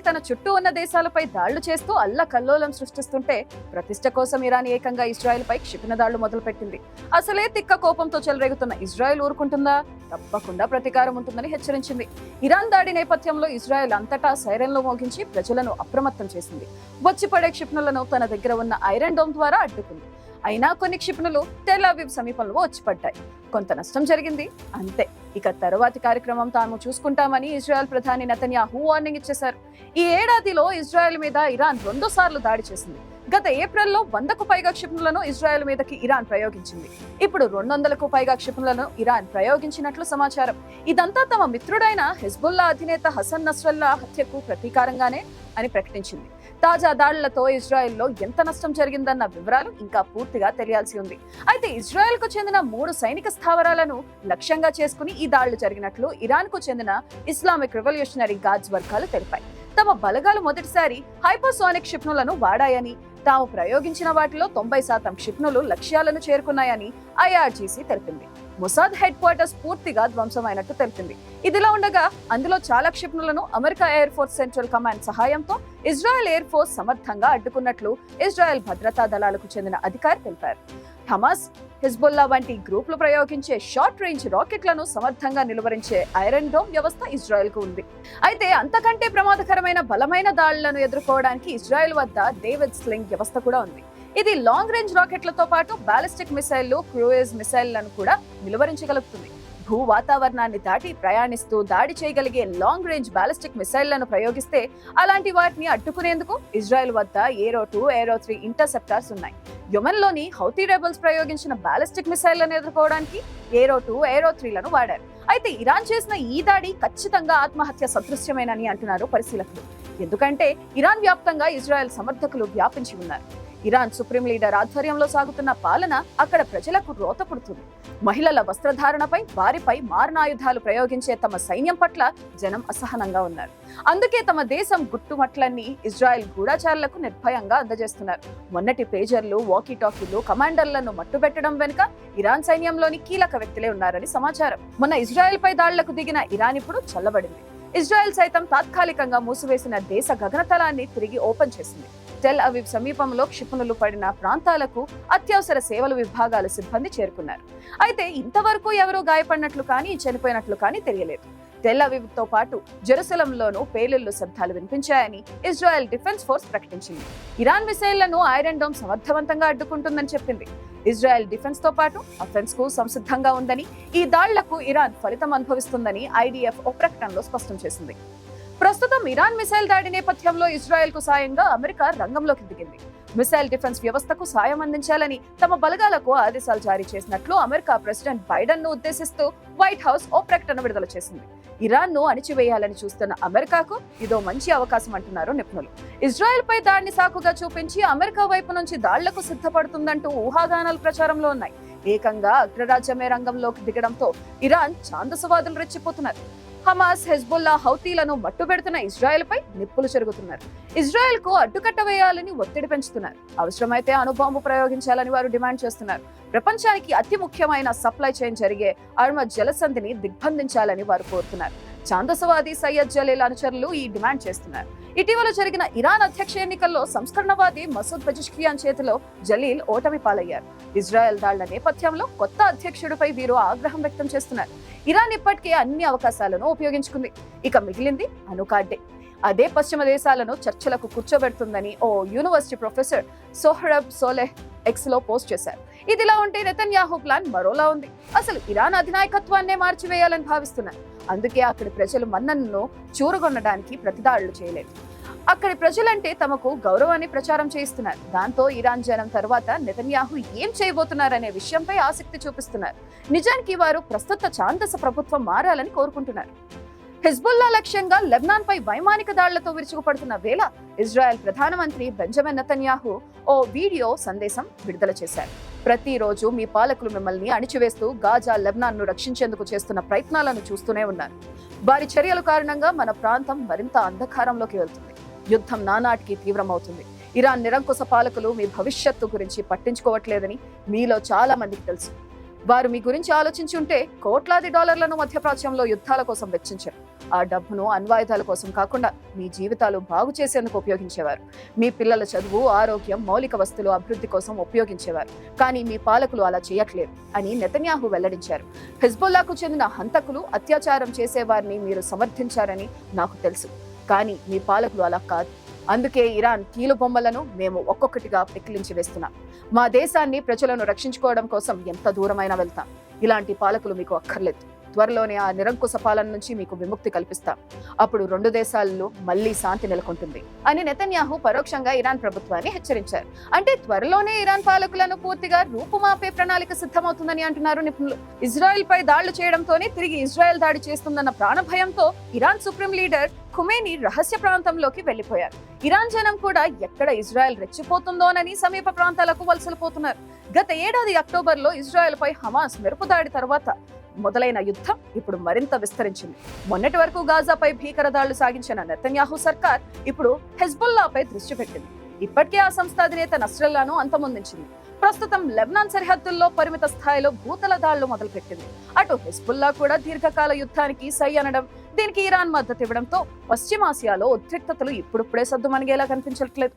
Israel తన చుట్టూ ఉన్న దేశాలపై దాళ్ళు చేస్తూ అల్ల కల్లోలం సృష్టిస్తుంటే ప్రతిష్ట కోసం ఇరాన్ ఏకంగా ఇజ్రాయెల్ పై క్షిపణి దాళ్ళు మొదలుపెట్టింది. అసలే తిక్క కోపంతో చెలరేగుతున్న ఇజ్రాయెల్ ఊరుకుంటుందా? తప్పకుండా ప్రతీకారం ఉంటుందని హెచ్చరించింది. ఇరాన్ దాడి నేపథ్యంలో ఇజ్రాయెల్ అంతటా సైరన్లు మోగించి ప్రజలను అప్రమత్తం చేసింది. వచ్చిపడే క్షిపణులను తన దగ్గర ఉన్న ఐరన్ డోమ్ ద్వారా అడ్డుకుంది. అయినా కొన్ని క్షిపణులు టెల్ సమీపంలో వచ్చిపడ్డాయి కొంత నష్టం జరిగింది. అంతే. ఇక తరువాతి కార్యక్రమం తాము చూసుకుంటామని ఇజ్రాయెల్ ప్రధాని నెతన్యాహు వార్నింగ్ ఇచ్చేశారు. ఈ ఏడాదిలో ఇజ్రాయెల్ మీద ఇరాన్ రెండు సార్లు దాడి చేసింది. గత ఏప్రిల్లో వందకు పైగా క్షిపణులను ఇజ్రాయెల్ మీదకి ఇరాన్ ప్రయోగించింది. ఇప్పుడు రెండు వందలకు పైగా క్షిపణులను ఇరాన్ ప్రయోగించినట్లు సమాచారం. ఇదంతా తమ మిత్రుడైన హెజ్బుల్లా అధినేత హసన్ నస్రల్లా హత్యకు ప్రతీకారంగానే అని ప్రకటించింది. తాజా దాడులతో ఇజ్రాయెల్లో ఎంత నష్టం జరిగిందన్న వివరాలు ఇంకా పూర్తిగా తెలియాల్సి ఉంది. అయితే ఇజ్రాయెల్కు చెందిన మూడు సైనిక స్థావరాలను లక్ష్యంగా చేసుకుని ఈ దాడులు జరిగినట్లు ఇరాన్కు చెందిన ఇస్లామిక్ రెవల్యూషనరీ గార్డ్స్ వర్గాలు తెలిపాయి. తమ బలగాలు మొదటిసారి హైపోసోనిక్ క్షిపణులను వాడాయని తాము ప్రయోగించిన వాటిలో తొంభై శాతం క్షిపణులు లక్ష్యాలను చేరుకున్నాయని ఐఆర్జీసీ తెలిపింది. మొసాద్ హెడ్ క్వార్టర్స్ పూర్తిగా ధ్వంసమైనట్టు తెలిపింది. ఇదిలా ఉండగా అందులో చాలా క్షిపణులను America air force central command సహాయంతో ఇజ్రాయెల్ ఎయిర్ ఫోర్స్ సమర్థంగా అడ్డుకున్నట్లు ఇజ్రాయెల్ భద్రతా దళాలకు చెందిన అధికారి తెలిపారు. హమాస్ హిజ్బుల్లా వంటి గ్రూపులు ప్రయోగించే షార్ట్ రేంజ్ రాకెట్లను సమర్థంగా నిలువరించే ఐరన్ డోమ్ వ్యవస్థ ఇజ్రాయెల్కు ఉంది. అయితే అంతకంటే ప్రమాదకరమైన బలమైన దాడులను ఎదుర్కోవడానికి ఇజ్రాయెల్ వద్ద డేవిడ్ స్లింగ్ వ్యవస్థ కూడా ఉంది. ఇది లాంగ్ రేంజ్ రాకెట్లతో పాటు బాలిస్టిక్ మిసైళ్ళు క్రూయిజ్ మిసైళ్ళను కూడా నిలువరించగలుగుతుంది. భూ వాతావరణాన్ని దాటి ప్రయాణిస్తూ దాడి చేయగలిగే లాంగ్ రేంజ్ బాలిస్టిక్ మిసైళ్ళను ప్రయోగిస్తే అలాంటి వాటిని అడ్డుకునేందుకు ఇజ్రాయెల్ వద్ద ఏరో టూ ఏరో త్రీ ఇంటర్సెప్టార్స్ ఉన్నాయి. యుమన్లోని హౌతీ రెబల్స్ ప్రయోగించిన బ్యాలిస్టిక్ మిసైళ్ళను ఎదుర్కోవడానికి ఏరో టూ ఏరో త్రీలను వాడారు. అయితే ఇరాన్ చేసిన ఈ దాడి ఖచ్చితంగా ఆత్మహత్య సదృశ్యమేనని అంటున్నారు పరిశీలకులు. ఎందుకంటే ఇరాన్ వ్యాప్తంగా ఇజ్రాయెల్ సమర్థకులు వ్యాపించి ఉన్నారు. ఇరాన్ సుప్రీం లీడర్ ఆధ్వర్యంలో సాగుతున్న పాలన అక్కడ ప్రజలకు రోత పుడుతుంది మహిళల వస్త్రధారణపై వారిపై మారణాయుధాలు ప్రయోగించే తమ సైన్యం పట్ల జనం అసహనంగా ఉన్నారు. అందుకే తమ దేశం గుట్టుమట్లన్నీ ఇజ్రాయెల్ గూఢచారులకు నిర్భయంగా అందజేస్తున్నారు. మొన్నటి పేజర్లు వాకీ టాకీలు కమాండర్లను మట్టుబెట్టడం వెనుక ఇరాన్ సైన్యంలోని కీలక వ్యక్తులే ఉన్నారని సమాచారం. మొన్న ఇజ్రాయెల్ పై దాళ్ళకు దిగిన ఇరాన్ ఇప్పుడు చల్లబడింది. ఇజ్రాయెల్ సైతం తాత్కాలికంగా మూసివేసిన దేశ గగనతలాన్ని తిరిగి ఓపెన్ చేసింది. టెల్ అవీవ్ సమీపంలో క్షిపణులు పడిన ప్రాంతాలకు అత్యవసర సేవల విభాగాల సిబ్బంది చేరుకున్నారు. అయితే ఇంతవరకు ఎవరూ గాయపడినట్లు కానీ చనిపోయినట్లు కానీ తెలియలేదు. టెల్ అవీవ్తో పాటు జెరూసలంలోనూ పేలుళ్ళు శబ్దాలు వినిపించాయని ఇజ్రాయెల్ డిఫెన్స్ ఫోర్స్ ప్రకటించింది. ఇరాన్ మిసైళ్ళను ఐరన్ డోమ్ సమర్థవంతంగా అడ్డుకుంటుందని చెప్పింది. ఇజ్రాయెల్ డిఫెన్స్తో పాటు అఫెన్స్కు సంసిద్ధంగా ఉందని ఈ దాళ్ళకు ఇరాన్ ఫలితం అనుభవిస్తుందని ఐడిఎఫ్ ఓ ప్రకటనలో స్పష్టం చేసింది. ప్రస్తుతం ఇరాన్ మిసైల్ దాడి నేపథ్యంలో ఇజ్రాయెల్కు సాయంగా అమెరికా రంగంలోకి దిగింది. మిసైల్ డిఫెన్స్ వ్యవస్థకు సాయం అందించాలని తమ బలగాలకు ఆదేశాలు జారీ చేసినట్లు అమెరికా ప్రెసిడెంట్ బైడెన్ను ఉద్దేశిస్తూ వైట్ హౌస్ ఓ ప్రకటన విడుదల చేసింది. ఇరాన్ను అణిచివేయాలని చూస్తున్న అమెరికాకు ఇదో మంచి అవకాశం అంటున్నారు నిపుణులు. ఇజ్రాయెల్ పై దాడిని సాకుగా చూపించి అమెరికా వైపు నుంచి దాళ్ళకు సిద్ధపడుతుందంటూ ఊహాగానాలు ప్రచారంలో ఉన్నాయి. ఏకంగా అగ్రరాజ్యమే రంగంలోకి దిగడంతో ఇరాన్ ఛాందసవాదులు రెచ్చిపోతున్నారు. హమాస్ హెజ్బుల్లా హౌతీలను మట్టుబెడుతున్న ఇజ్రాయెల్ పై నిప్పులు చెరుగుతున్నారు. ఇజ్రాయెల్కు అడ్డుకట్ట వేయాలని ఒత్తిడి పెంచుతున్నారు. అవసరమైతే అణుబాంబు ప్రయోగించాలని వారు డిమాండ్ చేస్తున్నారు. ప్రపంచానికి అతి ముఖ్యమైన సప్లై చైన్ జరిగే అర్మ జలసంధిని దిగ్బంధించాలని వారు కోరుతున్నారు. ఛాందసవాది సయ్యద్ జలీల్ అనుచరులు ఈ డిమాండ్ చేస్తున్నారు. ఇటీవల జరిగిన ఇరాన్ అధ్యక్ష ఎన్నికల్లో సంస్కరణవాది మసూద్ పెజిష్కియాన్ చేతిలో జలీల్ ఓటమి పాలయ్యారు. ఇజ్రాయెల్ దాళ్ళ నేపథ్యంలో కొత్త అధ్యక్షుడిపై వీరు ఆగ్రహం వ్యక్తం చేస్తున్నారు. ఇరాన్ ఇప్పటికే అన్ని అవకాశాలను ఉపయోగించుకుంది. ఇక మిగిలింది అనుకాడ్డే అదే పశ్చిమ దేశాలను చర్చలకు కూర్చోబెడుతుందని ఓ యూనివర్సిటీ ప్రొఫెసర్ సోహరబ్ సోలెహ్ ఎక్స్లో పోస్ట్ చేశారు. ఇదిలా ఉంటే నెతన్యాహు ప్లాన్ మరోలా ఉంది. అసలు ఇరాన్ అధినాయకత్వాన్నే మార్చివేయాలని భావిస్తున్నారు. అందుకే అక్కడి ప్రజలు మన్నన్ను చూరగొనడానికి ప్రతిదాడులు చేయలేదు. అక్కడి ప్రజలంటే తమకు గౌరవాన్ని ప్రచారం చేయిస్తున్నారు. దాంతో ఇరాన్ జనం తర్వాత నెతన్యాహు ఏం చేయబోతున్నారనే విషయంపై ఆసక్తి చూపిస్తున్నారు. నిజానికి వారు ప్రస్తుత ఛాందస ప్రభుత్వం మారాలని కోరుకుంటున్నారు. హిజ్బుల్లా లక్ష్యంగా లెబ్నాన్ పై వైమానిక దాడులతో విరుచుకుపడుతున్న వేళ ఇజ్రాయెల్ ప్రధానమంత్రి బెంజమిన్ నెతన్యాహు ఓ వీడియో సందేశం విడుదల చేశారు. ప్రతిరోజు మీ పాలకులు మిమ్మల్ని అణిచివేస్తూ గాజా లెబ్నాన్ను రక్షించేందుకు చేస్తున్న ప్రయత్నాలను చూస్తూనే ఉన్నారు. వారి చర్యల కారణంగా మన ప్రాంతం మరింత అంధకారంలోకి వెళ్తుంది. యుద్ధం నానాటికి తీవ్రమవుతుంది. ఇరాన్ నిరంకుశ పాలకులు మీ భవిష్యత్తు గురించి పట్టించుకోవట్లేదని మీలో చాలా మందికి తెలుసు. వారు మీ గురించి ఆలోచించి ఉంటే కోట్లాది డాలర్లను మధ్యప్రాచ్యంలో యుద్ధాల కోసం వెచ్చించారు. ఆ డబ్బును అన్వాయుధాల కోసం కాకుండా మీ జీవితాలు బాగు చేసేందుకు ఉపయోగించేవారు. మీ పిల్లల చదువు ఆరోగ్యం మౌలిక వస్తువులు అభివృద్ధి కోసం ఉపయోగించేవారు. కానీ మీ పాలకులు అలా చేయట్లేదు అని నెతన్యాహు వెల్లడించారు. హిజ్బుల్లాకు చెందిన హంతకులు అత్యాచారం చేసేవారిని మీరు సమర్థించారని నాకు తెలుసు. కానీ మీ పాలకులు అలా కాదు. అందుకే ఇరాన్ కీలు బొమ్మలను మేము ఒక్కొక్కటిగా పెకిలించి వేస్తున్నాం. మా దేశాన్ని ప్రజలను రక్షించుకోవడం కోసం ఎంత దూరమైనా వెళ్తాం. ఇలాంటి పాలకులు మీకు అక్కర్లేదు. త్వరలోనే ఆ నిరంకుశ పాలన నుంచి మీకు విముక్తి కల్పిస్తాం. అప్పుడు రెండు దేశాల్లో మళ్ళీ శాంతి నెలకొంటుంది. అని నెతన్యాహు పరోక్షంగా ఇరాన్ ప్రభుత్వాన్ని హెచ్చరించారు. అంటే త్వరలోనే ఇరాన్ పాలకులను పూర్తిగా రూపుమాపే ప్రణాళిక సిద్ధమవుతుందని అంటున్నారు నిపుణులు. ఇజ్రాయెల్ పై దాడులు చేయడంతోనే తిరిగి ఇజ్రాయెల్ దాడి చేస్తుందన్న ప్రాణభయంతో ఇరాన్ సుప్రీం లీడర్ ఖుమేని రహస్య ప్రాంతంలోకి వెళ్ళిపోయారు ఇరాన్ జనం కూడా ఎక్కడ ఇజ్రాయెల్ రెచ్చిపోతుందోనని సమీప ప్రాంతాలకు వలసలు పోతున్నారు. గత ఏడాది అక్టోబర్లో ఇజ్రాయెల్ పై హమాస్ మెరుపు దాడి తర్వాత మొదలైన యుద్ధం ఇప్పుడు మరింత విస్తరించింది. మొన్నటి వరకు గాజాపై భీకర దాడులు సాగించిన నెతన్యాహు సర్కార్ ఇప్పుడు హెజ్బుల్లాపై దృష్టి పెట్టింది. ఇప్పటికే ఆ సంస్థ అధినేత నస్రల్లాను అంతమొందించింది. ప్రస్తుతం లెబనాన్ సరిహద్దుల్లో పరిమిత స్థాయిలో భూతల దాడులు మొదలుపెట్టింది. అటు హెస్బుల్లా కూడా దీర్ఘకాల యుద్ధానికి సై అనడం దీనికి ఇరాన్ మద్దతు ఇవ్వడంతో పశ్చిమాసియాలో ఉద్రిక్తతలు ఇప్పుడిప్పుడే సద్దుమణిగేలా కనిపించట్లేదు.